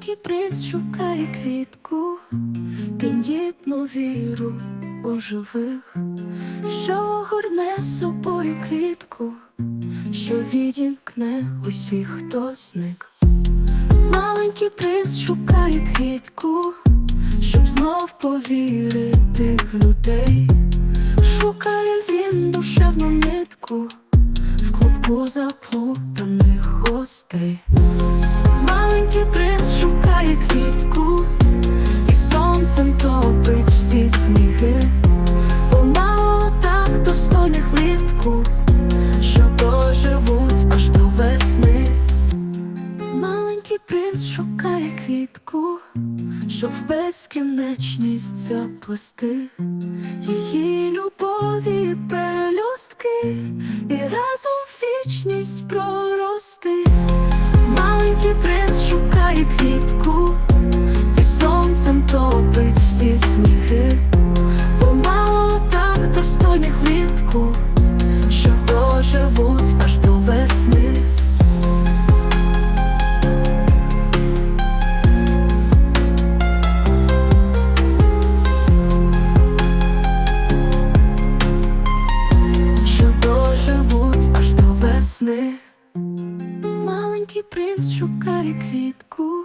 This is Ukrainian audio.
Маленький принц шукає квітку, тендітну віру у живих, що горне собою квітку, що відімкне усіх, хто зник. Маленький принц шукає квітку, щоб знов повірити в людей. Шукає він душевну нитку в клубку заплутаних гостей. Маленький принц шукає квітку, і сонцем топить всі сніги. Помало так достойних влітку, що доживуть аж до весни. Маленький принц шукає квітку, щоб в безкінечність заплести її любові пелюстки і разом вічність прорости. Маленький принц квітку, і сонцем топить всі сніги. Помало так достойних влітку, що доживуть аж до весни. що доживуть аж до весни. Маленький принц шукає квітку,